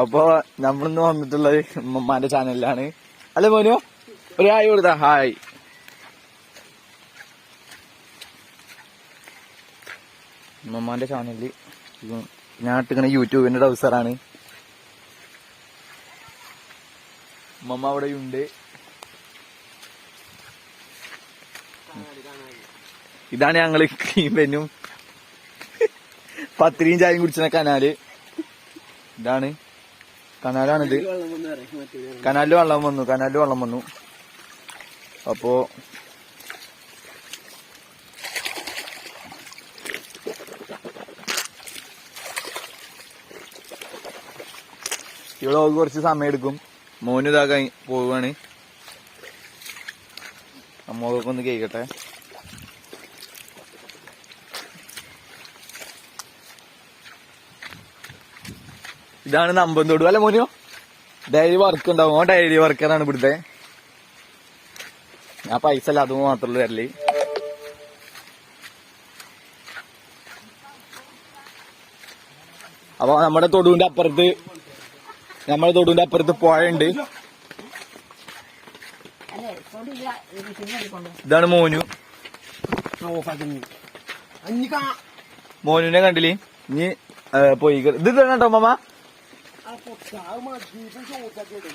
അപ്പൊ നമ്മളിന്ന് വന്നിട്ടുള്ളത് ഉമ്മമാന്റെ ചാനലിലാണ്. അല്ലെ മോനു? ഒരു ഹായ് കൊടുത്ത. ഹായ്. ഉമ്മമാന്റെ ചാനലിൽ ഇത് ഞാൻ ഇട്ടിക്കണ യൂട്യൂബിന്റെ ഡൗസറാണ് ഉമ്മമ്മ അവിടെയുണ്ട് ഇതാണ് ഞങ്ങൾ പെന്നും പത്തിരിയും ചായയും കുടിച്ചിന കനാല്. ഇതാണ്. കനാലാണിത്. കനാലിൽ വെള്ളം വന്നു കനാലിൽ വെള്ളം വന്നു. അപ്പോ ഇവിടെ കുറച്ച് സമയം എടുക്കും. മോന് ഇതാ കഴി പോവാണ് അമ്മ ഒന്ന് കേക്കട്ടെ. ഇതാണ് നമ്പന്തോട് അല്ല മോനോ ഡെയിലി വർക്ക് ഉണ്ടാവും. ഓൻ ഡെയിലി വർക്കറാണ് ഇവിടുത്തെ. ഞാൻ പൈസ അല്ല അത് മാത്രമല്ല തരൽ അപ്പൊ നമ്മുടെ തൊടുവിന്റെ അപ്പുറത്ത് നമ്മുടെ തൊടുവിന്റെ അപ്പുറത്ത് പുഴയുണ്ട് ഇതാണ് മോനു. മോനുനെ കണ്ടില്ലേ? ഇനി പോയി. ഇത് തന്നെ കേട്ടോ മാമ. 俺说，大妈，你不是我在这里。